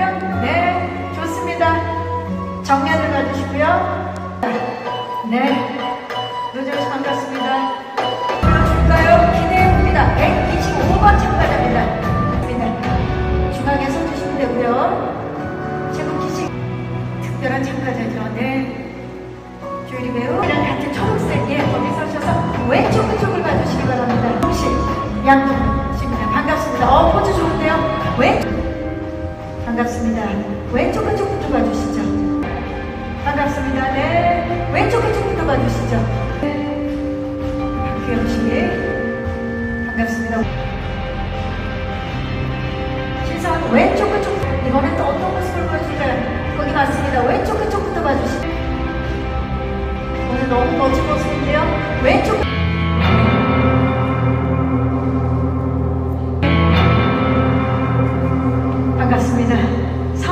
보면 네 좋습니다. 정면을 봐주시고요. 네 노조씨 반갑습니다. 불러줄까요? 기대해봅니다. 125번 참가자입니다. 네. 중앙에 서주시면 되고요. 최고 기식 특별한 참가자죠. 네. 조유리 배우랑 같은 초록색 예 거기 서셔서 왼쪽 그쪽을 봐주시기 바랍니다. 혹시 양쪽 시입니다 반갑습니다. 어 포즈 좋은데요. 왼 반갑습니다. 왼쪽 그쪽부터 봐주시죠. 반갑습니다. 네 왼쪽 그쪽부터 봐주시죠. 네. 씨 반갑습니다. 시선 왼쪽 그쪽 이번엔 또 어떤 모습을 보여줄까요? 거기 맞습니다. 왼쪽 그쪽부터 봐주시죠. 오늘 너무 멋진 모습인데요. 왼쪽